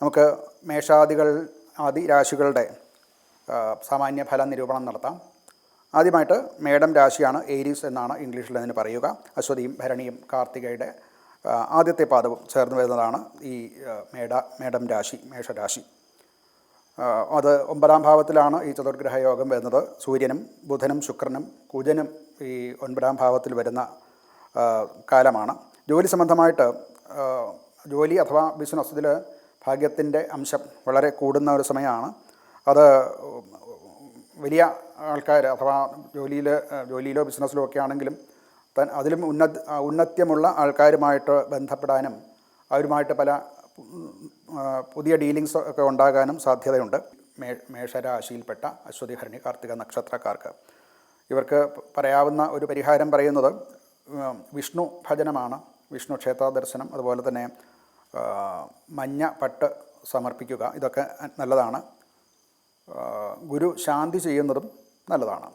നമുക്ക് മേഷാദികൾ ആദി രാശികളുടെ സാമാന്യ ഫല നിരൂപണം നടത്താം. ആദ്യമായിട്ട് മേഡം രാശിയാണ് ഏരീസ് എന്നാണ് ഇംഗ്ലീഷിൽ അതിന് പറയുക. അശ്വതിയും ഭരണിയും കാർത്തികയുടെ ആദ്യത്തെ പാദവും ചേർന്ന് വരുന്നതാണ് ഈ മേഡ മേട മേടം രാശി മേഷരാശി. അത് ഒമ്പതാം ഭാവത്തിലാണ് ഈ ചതുർഗ്രഹ യോഗം വരുന്നത്. സൂര്യനും ബുധനും ശുക്രനും കുജനും ഈ ഒൻപതാം ഭാവത്തിൽ വരുന്ന കാലമാണ്. ജോലി സംബന്ധമായിട്ട് ജോലി അഥവാ ബിസിനസ് ഇതിൽ ഭാഗ്യത്തിന്റെ അംശം വളരെ കൂടുന്ന ഒരു സമയമാണ്. അത് വലിയ ആൾക്കാർ അഥവാ ജോലിയിൽ ജോലിയിലോ ബിസിനസ്സിലോ ഒക്കെ ആണെങ്കിലും തൻ അതിലും ഉന്നത് ഉന്നത്യമുള്ള ആൾക്കാരുമായിട്ട് ബന്ധപ്പെടാനും അവരുമായിട്ട് പല പുതിയ ഡീലിങ്സ് ഒക്കെ ഉണ്ടാകാനും സാധ്യതയുണ്ട്. മേ മേഷരാശിയിൽപ്പെട്ട അശ്വതിഹരണി കാർത്തിക നക്ഷത്രക്കാർക്ക്. ഇവർക്ക് പറയാവുന്ന ഒരു പരിഹാരം പറയുന്നത് വിഷ്ണു ഭജനമാണ്. വിഷ്ണു ക്ഷേത്ര ദർശനം അതുപോലെ തന്നെ മഞ്ഞ പട്ട് സമർപ്പിക്കുക. ഇതൊക്കെ നല്ലതാണ്. ഗുരു ശാന്തി ചെയ്യുന്നതും നല്ലതാണ്.